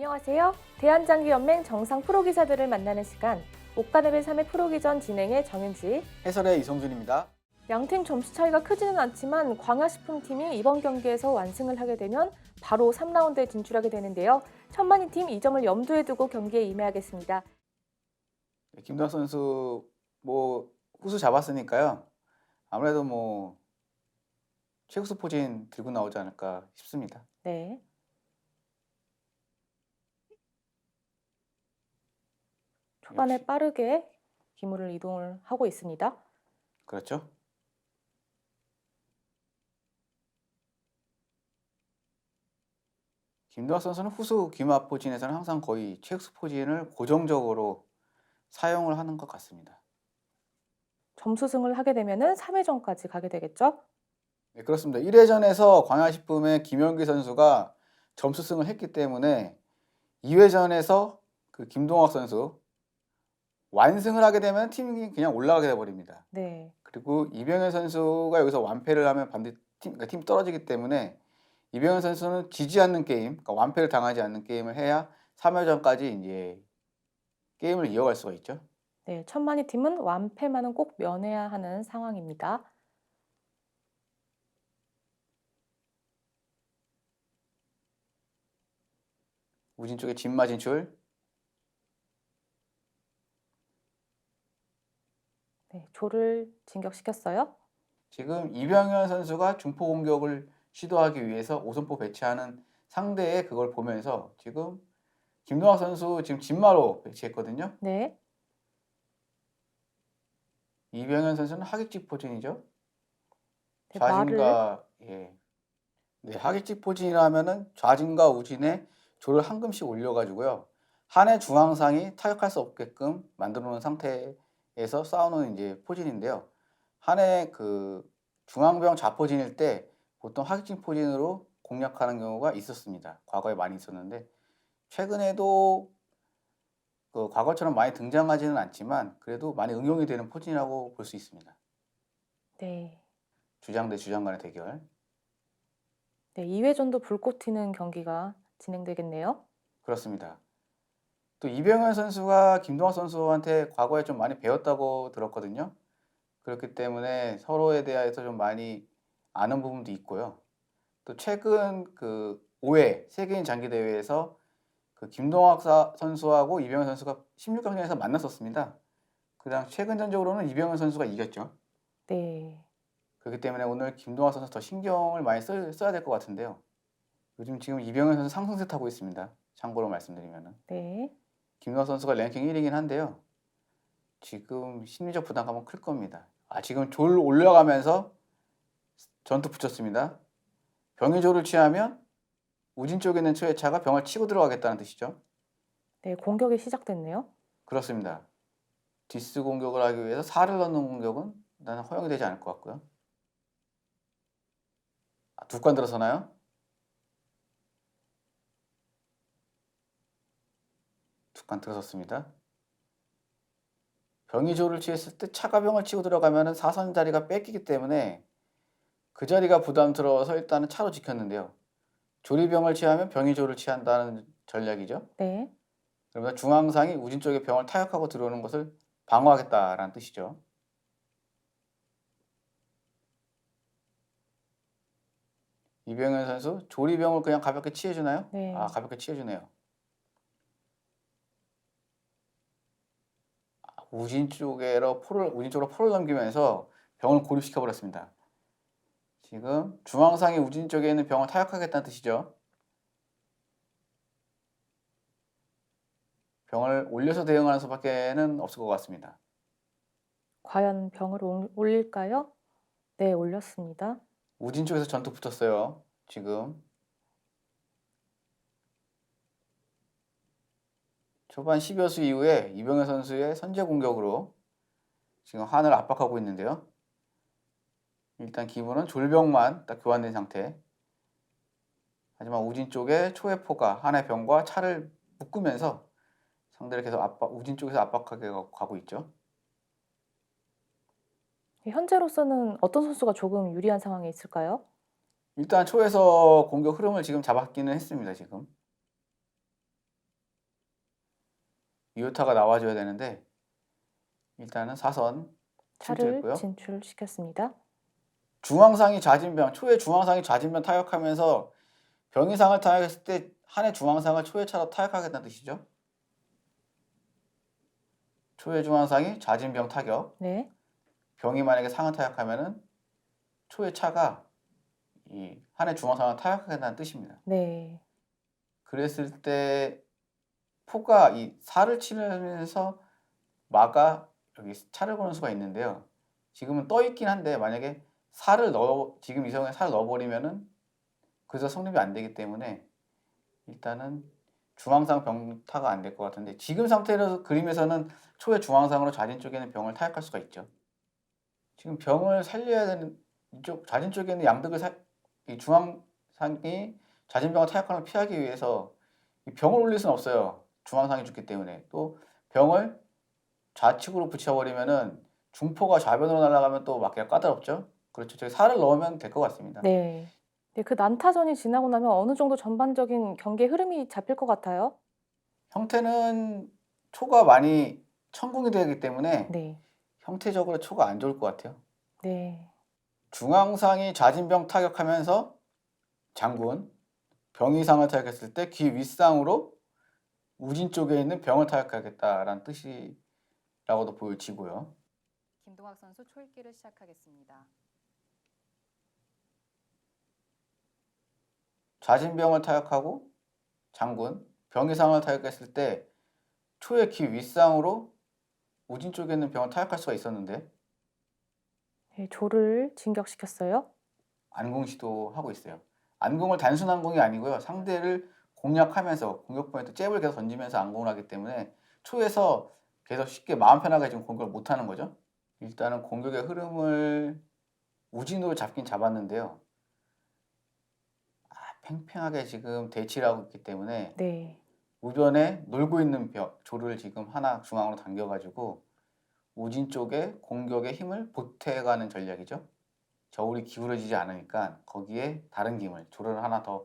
안녕하세요. 대한장기연맹 정상 프로기사들을 만나는 시간 목간레벨 3의 프로기전 진행의 정윤지 해설의 이성준입니다. 양팀 점수 차이가 크지는 않지만 광야식품팀이 이번 경기에서 완승을 하게 되면 바로 3라운드에 진출하게 되는데요. 천만이 팀 2점을 염두에 두고 경기에 임해야겠습니다. 네, 김도환 선수 뭐 후수 잡았으니까요. 아무래도 뭐 최우수 포진 들고 나오지 않을까 싶습니다. 네. 초반에 역시. 빠르게 기물을 이동을 하고 있습니다. 그렇죠? 김도환 선수는 후수 기마 포진에서는 항상 거의 최우수 포진을 고정적으로 사용을 하는 것 같습니다. 점수승을 하게 되면은 3회전까지 가게 되겠죠? 네, 그렇습니다. 1회전에서 광야식품의 김영기 선수가 점수승을 했기 때문에 2회전에서 그 김동학 선수 완승을 하게 되면 팀이 그냥 올라가게 돼 버립니다. 네. 그리고 이병현 선수가 여기서 완패를 하면 반드 팀, 그러니까 팀 떨어지기 때문에 이병현 선수는 지지 않는 게임, 그러니까 완패를 당하지 않는 게임을 해야 3회전까지 이제 게임을 이어갈 수가 있죠. 네, 천만이 팀은 완패만은 꼭 면해야 하는 상황입니다. 우진 쪽에 진마 진출. 네, 조를 진격시켰어요. 지금 이병현 선수가 중포 공격을 시도하기 위해서 오선포 배치하는 상대의 그걸 보면서 지금 김동학 선수 지금 진마로 배치했거든요. 네, 이병현 선수는 하객직 포진이죠. 네, 좌진과 예. 네, 하객직 포진이라면은 좌진과 우진에 조를 한 금씩 올려가지고요. 한해 중앙상이 타격할 수 없게끔 만들어 놓은 상태 에서 싸우는 이제 포진인데요. 한해 그 중앙병 좌포진일 때 보통 하객진 포진으로 공략하는 경우가 있었습니다. 과거에 많이 있었는데 최근에도 그 과거처럼 많이 등장하지는 않지만 그래도 많이 응용이 되는 포진이라고 볼 수 있습니다. 네, 주장 대 주장 간의 대결. 네, 2회전도 불꽃 튀는 경기가 진행되겠네요. 그렇습니다. 또 이병현 선수가 김동학 선수한테 과거에 좀 많이 배웠다고 들었거든요. 그렇기 때문에 서로에 대해서 좀 많이 아는 부분도 있고요. 또 최근 그 5회 세계인 장기 대회에서 그 김동학 사- 선수하고 이병현 선수가 16강전에서 만났었습니다. 그다음 최근 전적으로는 이병현 선수가 이겼죠. 네, 그렇기 때문에 오늘 김동학 선수 더 신경을 많이 써, 써야 될 것 같은데요. 요즘 지금 이병현 선수 상승세 타고 있습니다. 참고로 말씀드리면은. 네, 김동학 선수가 랭킹 1위긴 한데요. 지금 심리적 부담감은 클 겁니다. 아, 지금 졸 올려가면서 전투 붙였습니다. 병이 조를 취하면 우진 쪽에 있는 최차가 병을 치고 들어가겠다는 뜻이죠. 네, 공격이 시작됐네요. 그렇습니다. 디스 공격을 하기 위해서 살을 넣는 공격은 나는 허용이 되지 않을 것 같고요. 아, 두칸 들어서나요? 두칸 들어섰습니다. 병이 조를 취했을 때 차가 병을 치고 들어가면 사선 자리가 뺏기기 때문에 그 자리가 부담스러워서 일단은 차로 지켰는데요. 조리병을 취하면 병이 조를 취한다는 전략이죠. 네, 그러면 중앙상이 우진 쪽에 병을 타격하고 들어오는 것을 방어하겠다라는 뜻이죠. 이병현 선수 조리병을 그냥 가볍게 취해주나요? 네. 아 가볍게 취해주네요. 우진 쪽으로 포를 우진 쪽으로 포를 넘기면서 병을 고립시켜 버렸습니다. 지금 중앙상이 우진 쪽에 있는 병을 타격하겠다는 뜻이죠. 병을 올려서 대응하는 수밖에는 없을 것 같습니다. 과연 병을 올- 올릴까요? 네, 올렸습니다. 우진 쪽에서 전투 붙었어요. 지금 초반 10여수 이후에 이병현 선수의 선제 공격으로 지금 한을 압박하고 있는데요. 일단 기분은 졸병만 딱 교환된 상태. 하지만 우진 쪽에 초회포가 한의 병과 차를 묶으면서 상대를 계속 압박, 우진 쪽에서 압박하게 가- 가고 있죠. 현재로서는 어떤 선수가 조금 유리한 상황에 있을까요? 일단 초에서 공격 흐름을 지금 잡았기는 했습니다. 지금 이오타가 나와줘야 되는데 일단은 사선 차를. 진출시켰습니다. 중앙상이 좌진병 초의 중앙상이 좌진병 타격하면서 병이상을 타격했을 때 한해 중앙상을 초의 차로 타격하겠다는 뜻이죠. 초의 중앙상이 좌진병 타격, 네. 병이 만약에 상을 타격하면은 초의 차가 이 한해 중앙상을 타격하겠다는 뜻입니다. 네. 그랬을 때 포가 이 살을 치면서 마가 여기 차를 거는 수가 있는데요. 지금은 떠 있긴 한데 만약에 살을 넣어 지금 이 상황에 살을 넣어버리면은 그래서 성립이 안 되기 때문에 일단은 중앙상 병타가 안 될 것 같은데 지금 상태로 그림에서는 초의 중앙상으로 좌진 쪽에는 병을 타격할 수가 있죠. 지금 병을 살려야 되는 이쪽 좌진 쪽에는 양득을 사, 이 중앙상이 좌진병을 타격하는 걸 피하기 위해서 이 병을 올릴 수는 없어요. 중앙상이 죽기 때문에 또 병을 좌측으로 붙여버리면은 중포가 좌변으로 날아가면 또 맞기가 까다롭죠. 그렇죠. 저기 살을 넣으면 될 것 같습니다. 네. 네, 그 난타전이 지나고 나면 어느 정도 전반적인 경기의 흐름이 잡힐 것 같아요. 형태는 초가 많이 천궁이 되기 때문에 네. 형태적으로 초가 안 좋을 것 같아요. 네. 중앙상이 좌진병 타격하면서 장군 병이상을 타격했을 때 귀 윗상으로 우진 쪽에 있는 병을 타격하겠다라는 뜻이라고도 보여지고요. 김동학 선수 초읽기를 시작하겠습니다. 좌진병을 타격하고 장군 병이상을 타격했을 때 초의 귀 윗상으로 우진 쪽에 있는 병을 타격할 수가 있었는데 네, 조를 진격시켰어요. 안공 시도 하고 있어요. 안공을 단순 안공이 아니고요. 상대를 공략하면서 공격 포인트 잽을 계속 던지면서 안공을 하기 때문에 초에서 계속 쉽게 마음 편하게 지금 공격을 못 하는 거죠. 일단은 공격의 흐름을 우진으로 잡긴 잡았는데요. 아, 팽팽하게 지금 대치를 하고 있기 때문에 네. 우변에 놀고 있는 벽, 조를 지금 하나 중앙으로 당겨가지고 우진 쪽에 공격의 힘을 보태가는 전략이죠. 저울이 기울어지지 않으니까 거기에 다른 힘을 조를 하나 더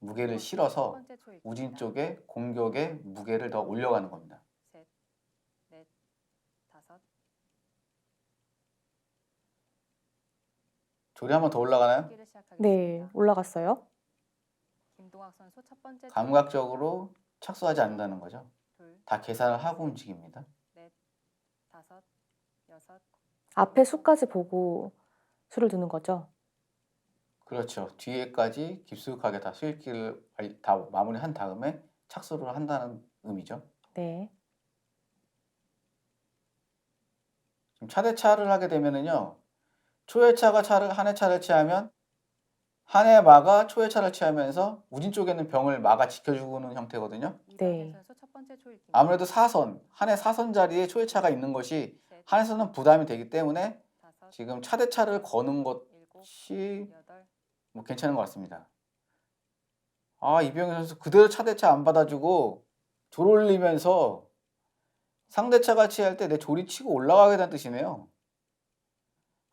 무게를 첫 실어서. 우진 쪽에 공격의 무게를 더 올려가는 겁니다. 셋, 넷, 다섯. 조리 한 번 더 올라가나요? 네, 올라갔어요. 김동학 선수 첫 번째 초읽기. 감각적으로 착수하지 않는다는 거죠. 둘, 다 계산을 하고 움직입니다. 다섯, 여섯, 앞에 수까지 보고 수를 두는 거죠. 그렇죠. 뒤에까지 깊숙하게 다 수익기를 다 마무리한 다음에 착수를 한다는 의미죠. 네. 지금 차대차를 하게 되면은요. 초회차가 차를 한해 차를 취하면 한 해 마가 초회차를 취하면서 우진 쪽에는 병을 마가 지켜주는 형태거든요. 네. 아무래도 사선 한 해 사선 자리에 초회차가 있는 것이 셋, 한해서는 부담이 되기 때문에 지금 차대차를 거는 것이 뭐 괜찮은 것 같습니다. 아 이병현 선수 그대로 차대차 안 받아주고 졸 올리면서 상대차가 취할 때내 졸이 치고 올라가게 된 뜻이네요.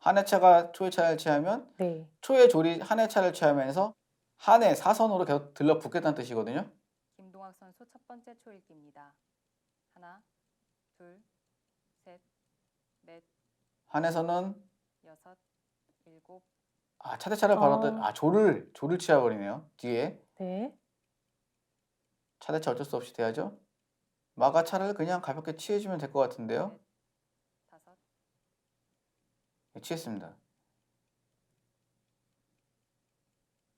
한 해차가 초회 차를 취하면 네. 초의 졸이 한해차를 취하면서 한 해 사선으로 계속 들러붙겠다는 뜻이거든요. 김동학 선수 첫 번째 초읽기입니다. 하나, 둘, 셋, 넷, 한해서는 여섯, 일곱, 아 차대차를 받았던 어. 아 졸을 졸을 취해버리네요. 뒤에 네. 차대차 어쩔 수 없이 돼야죠. 마가 차를 그냥 가볍게 취해주면 될 것 같은데요. 다섯, 네, 취했습니다.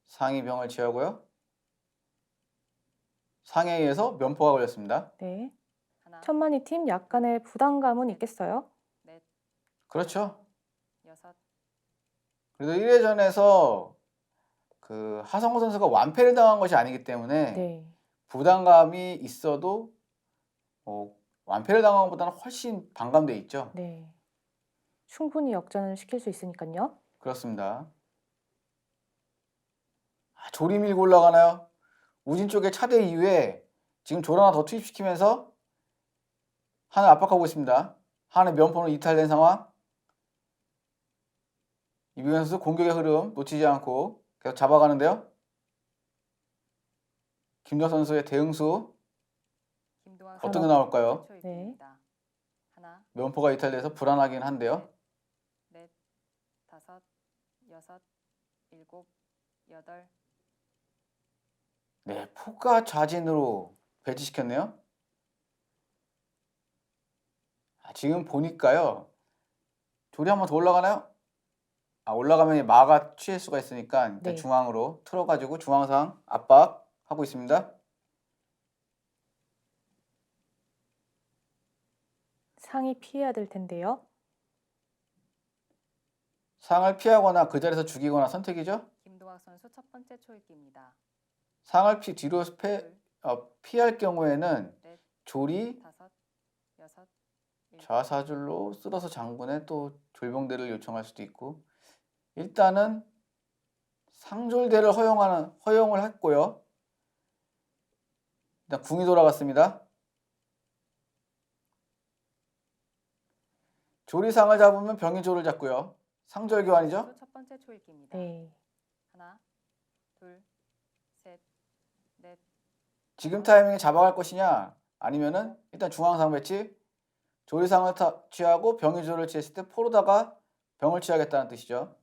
상위 병을 취하고요. 상해에 의해서 면포가 걸렸습니다. 네. 하나, 천만이 팀 약간의 부담감은 있겠어요. 넷, 그렇죠. 그래도 1회전에서 그 하성호 선수가 완패를 당한 것이 아니기 때문에 네. 부담감이 있어도 어, 완패를 당한 것보다는 훨씬 반감돼 있죠. 네. 충분히 역전을 시킬 수 있으니까요. 그렇습니다. 아, 조리 밀고 올라가나요? 우진 쪽에 차대 이후에 지금 조 하나 더 투입시키면서 하나 압박하고 있습니다. 하나 면포는 이탈된 상황. 이병현 선수 공격의 흐름 놓치지 않고 계속 잡아가는데요. 김정 선수의 대응수 어떤 게 나올까요? 하나, 면포가 이탈돼서 불안하긴 한데요. 넷, 넷, 다섯, 여섯, 일곱, 여덟, 네, 포가 좌진으로 배치시켰네요. 아, 지금 보니까요. 조리 한번 더 올라가나요? 아, 올라가면 마가 취할 수가 있으니까 일단 네. 중앙으로 틀어가지고 중앙상 압박 하고 있습니다. 상이 피해야 될 텐데요. 상을 피하거나 그 자리에서 죽이거나 선택이죠. 김동학 선수 첫 번째 초읽기입니다. 상을 피, 뒤로 패, 둘, 어, 피할 경우에는 넷, 조리 다섯, 여섯, 일곱, 좌사줄로 쓸어서 장군에 또 졸병대를 요청할 수도 있고 일단은 상졸대를 허용하는 허용을 했고요. 일단 궁이 돌아갔습니다. 조리상을 잡으면 병이 조를 잡고요. 상절 교환이죠. 첫 번째 초읽기입니다. 네. 하나, 둘, 셋, 넷, 지금 타이밍에 잡아갈 것이냐 아니면은 일단 중앙상 배치 조리상을 타- 취하고 병의조를 취했을 때 포로다가 병을 취하겠다는 뜻이죠.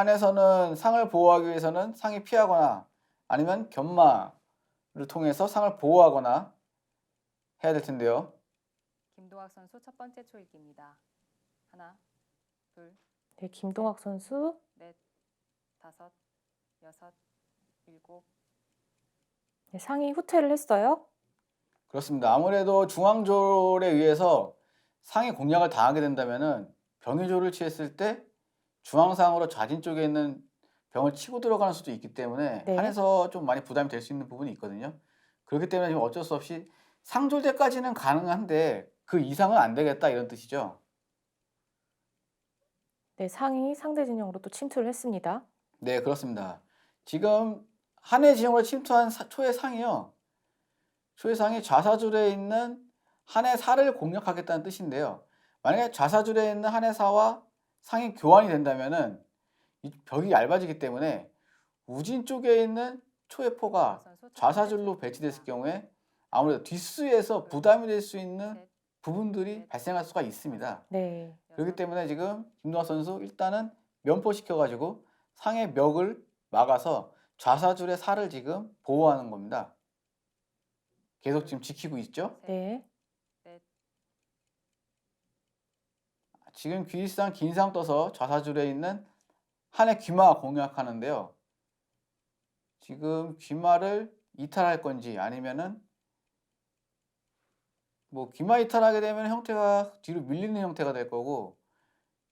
한에서는 상을 보호하기 위해서는 상이 피하거나 아니면 견마를 통해서 상을 보호하거나 해야 될 텐데요. 김동학 선수 첫 번째 초읽기입니다. 하나, 둘, 네, 김동학 선수 넷, 다섯, 여섯, 일곱, 네, 상이 후퇴를 했어요. 그렇습니다. 아무래도 중앙졸에 의해서 상이 공략을 당하게 된다면은 병의조를 취했을 때 중앙상으로 좌진 쪽에 있는 병을 치고 들어가는 수도 있기 때문에 네. 한에서 좀 많이 부담이 될 수 있는 부분이 있거든요. 그렇기 때문에 지금 어쩔 수 없이 상졸대까지는 가능한데 그 이상은 안 되겠다 이런 뜻이죠. 네, 상이 상대 진영으로 또 침투를 했습니다. 네, 그렇습니다. 지금 한해 지형으로 침투한 사- 초의 상이요. 초의 상이 좌사줄에 있는 한해 사를 공략하겠다는 뜻인데요. 만약에 좌사줄에 있는 한해 사와 상이 교환이 된다면은 이 벽이 얇아지기 때문에 우진 쪽에 있는 초의 포가 김동학 선수 첫 번째 좌사줄로. 배치됐을 경우에 아무래도 뒷수에서 부담이 될 수 있는 셋, 부분들이 발생할 수가 있습니다. 네. 그렇기 때문에 지금 김동학 선수 일단은 면포시켜가지고 상의 멱을 막아서 좌사줄의 살을 지금 보호하는 겁니다. 계속 지금 지키고 있죠. 셋, 네. 지금 귀상 긴상 떠서 좌사줄에 있는 한의 귀마 공략하는데요. 지금 귀마를 이탈할 건지 아니면은 뭐 귀마 이탈하게 되면 형태가 뒤로 밀리는 형태가 될 거고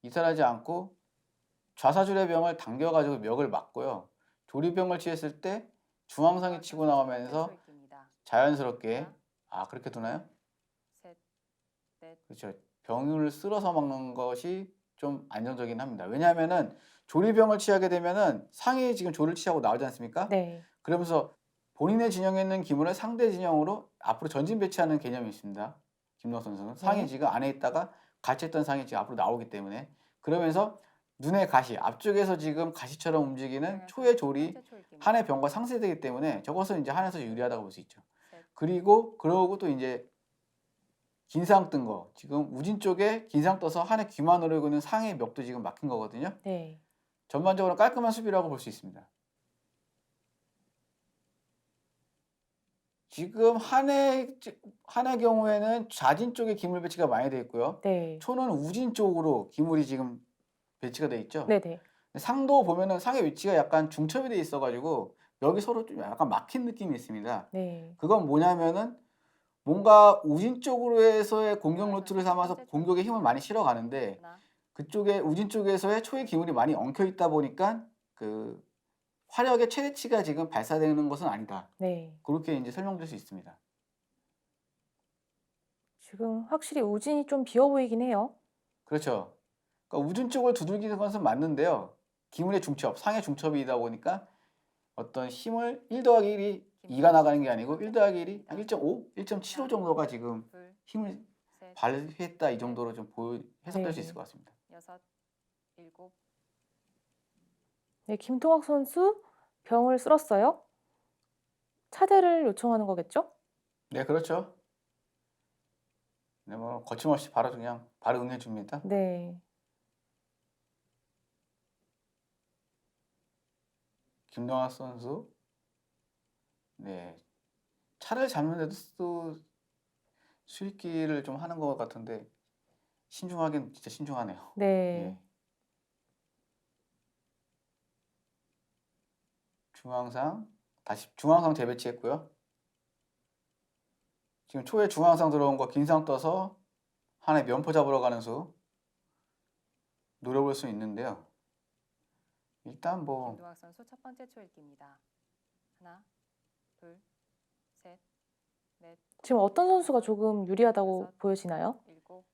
이탈하지 않고 좌사줄의 병을 당겨가지고 멱을 막고요. 조리병을 취했을 때 중앙상이 치고 나오면서. 자연스럽게 아 그렇게 두나요? 그렇죠. 병을 쓸어서 먹는 것이 좀 안정적이긴 합니다. 왜냐하면은 조리병을 취하게 되면은 상이 지금 조를 취하고 나오지 않습니까? 네. 그러면서 본인의 진영에 있는 기물을 상대 진영으로 앞으로 전진 배치하는 개념이 있습니다. 김동 선수는 상이 네. 지금 안에 있다가 갇혔던 상이 지금 앞으로 나오기 때문에 그러면서 눈의 가시 앞쪽에서 지금 가시처럼 움직이는 김동현 초의 조리. 한의 병과 상쇄되기 때문에 저것은 이제 한에서 유리하다고 볼 수 있죠. 셋, 그리고 그러고 또 이제 긴상 뜬 거 지금 우진 쪽에 긴상 떠서 한의 귀만 노리고 있는 상의 멱도 지금 막힌 거거든요. 네. 전반적으로 깔끔한 수비라고 볼 수 있습니다. 지금 한해 한해 경우에는 좌진 쪽에 기물 배치가 많이 되어 있고요. 네. 초는 우진 쪽으로 기물이 지금 배치가 돼 있죠. 네, 네. 상도 보면은 상의 위치가 약간 중첩이 돼 있어가지고 여기 서로 좀 약간 막힌 느낌이 있습니다. 네. 그건 뭐냐면은 뭔가 우진 쪽으로 해서의 공격 루트를 삼아서 공격에 힘을 많이 실어 가는데 하나, 그쪽에 우진 쪽에서의 초의 기물이 많이 엉켜 있다 보니까 그 화력의 최대치가 지금 발사되는 것은 아니다. 네. 그렇게 이제 설명될 수 있습니다. 지금 확실히 우진이 좀 비어 보이긴 해요. 그렇죠. 그러니까 우진 쪽을 두들기는 것은 맞는데요. 기물의 중첩, 상의 중첩이다 보니까 어떤 힘을 1 더하기 1이 2가 나가는 게 아니고 1 더하기 1이 한 1.5, 1.75 정도가 지금 둘, 힘을 셋, 발휘했다 이 정도로 좀 보여 해석될 수 네. 있을 것 같습니다. 여섯, 일곱, 네, 김동학 선수 병을 쓸었어요. 차대를 요청하는 거겠죠? 네, 그렇죠. 네, 뭐 거침없이 바로 그냥 바로 응해 줍니다. 네. 김동학 선수. 네. 차를 잡는데도 또 수익기를 좀 하는 것 같은데 신중하긴 진짜 신중하네요. 네. 예. 중앙상 다시 중앙상 재배치했고요. 지금 초에 중앙상 들어온 거 긴상 떠서 한해 면포 잡으러 가는 수 노려볼 수 있는데요. 일단 뭐 김도학 선수 첫 번째 초읽기입니다. 하나, 둘, 셋, 넷, 지금 어떤 선수가 조금 유리하다고 여섯. 보여지나요? 일곱,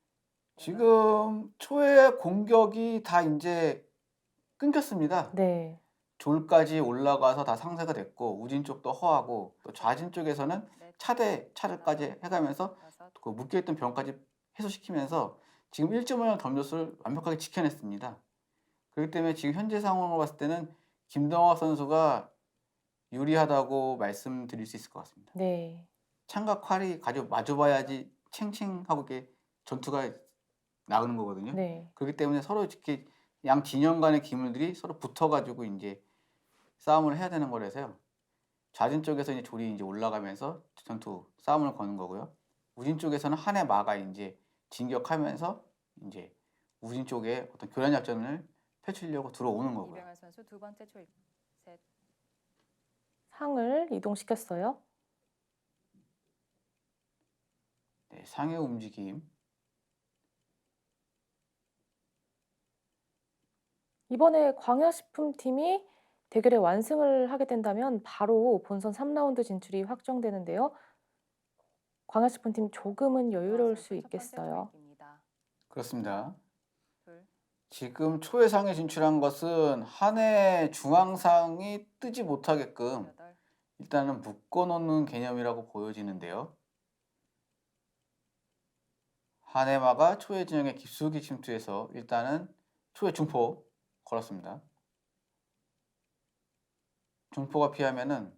지금 초의 공격이 다 이제 끊겼습니다. 네. 졸까지 올라가서 다 상세가 됐고 우진 쪽도 허하고 또 좌진 쪽에서는 넷, 차대 차를까지 해가면서 그 묶여있던 병까지 해소시키면서 지금 1.5년 덤조수를 완벽하게 지켜냈습니다. 그렇기 때문에 지금 현재 상황으로 봤을 때는 김동학 선수가 유리하다고 말씀드릴 수 있을 것 같습니다. 네. 창과 칼이 가지고 마주봐야지 챙챙하고 이렇게 전투가 나오는 거거든요. 네. 그렇기 때문에 서로 이렇게 양 진영 간의 기물들이 서로 붙어가지고 이제 싸움을 해야 되는 거라서요. 좌진 쪽에서 이제 조리 이제 올라가면서 전투 싸움을 거는 거고요. 우진 쪽에서는 한해 마가 이제 진격하면서 이제 우진 쪽에 어떤 교란 작전을 펼치려고 들어오는 거고요. 이병헌 선수 두 번째 초읽. 셋, 상을 이동시켰어요. 네, 상의 움직임. 이번에 광야식품팀이 대결에 완승을 하게 된다면 바로 본선 3라운드 진출이 확정되는데요. 광야식품팀 조금은 여유로울 수 있겠어요. 그렇습니다. 둘, 지금 초회상에 진출한 것은 한 해 중앙상이 뜨지 못하게끔 여덟, 일단은 묶어놓는 개념이라고 보여지는데요. 한해마가 초회 진영의 깊숙이 침투해서 일단은 초회 중포 걸었습니다. 중포가 피하면은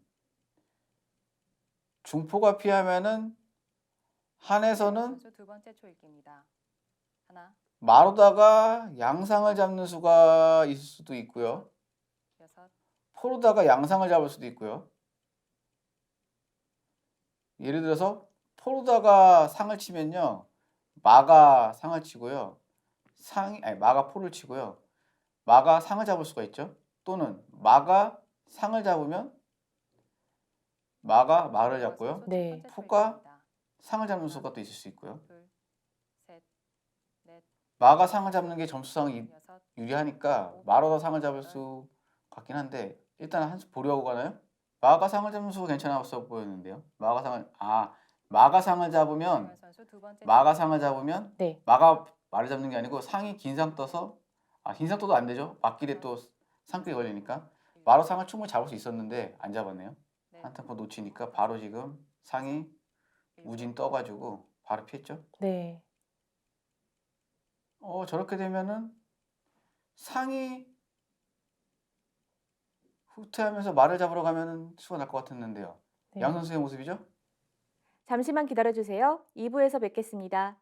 중포가 피하면은 한해서는 선수 두 번째 초읽기입니다. 하나, 마로다가 양상을 잡는 수가 있을 수도 있고요. 여섯, 포로다가 양상을 잡을 수도 있고요. 예를 들어서 포로다가 상을 치면요. 마가 상을 치고요. 상이 아니 마가 포를 치고요. 마가 상을 잡을 수가 있죠. 또는 마가 상을 잡으면 마가 마를 김도학 잡고요. 네. 번째 포가. 상을 잡는 수가 또 있을 수 있고요. 마가 상을 잡는 게 점수상 여섯, 유리하니까 마로다 상을 잡을 수 같긴 한데 일단 한 수 보려고 가나요? 마가 상을 잡는 수가 괜찮았어 보였는데요. 마가 상을 아 마가 상을 잡으면 이병헌 선수 두 번째 마가 초읽기. 상을 잡으면 네. 마가 말을 잡는 게 아니고 상이 긴 상 떠서 아 긴 상 떠도 안 되죠. 맞길에 또 상길이 걸리니까 마로 상을 충분히 잡을 수 있었는데 안 잡았네요. 넷, 한 템포 놓치니까 바로 지금 상이 우진 떠가지고 바로 피했죠. 네. 어 저렇게 되면은 상이 후퇴하면서 말을 잡으러 가면은 수가 날 것 같았는데요. 네. 양 선수의 모습이죠? 잠시만 기다려 주세요. 2부에서 뵙겠습니다.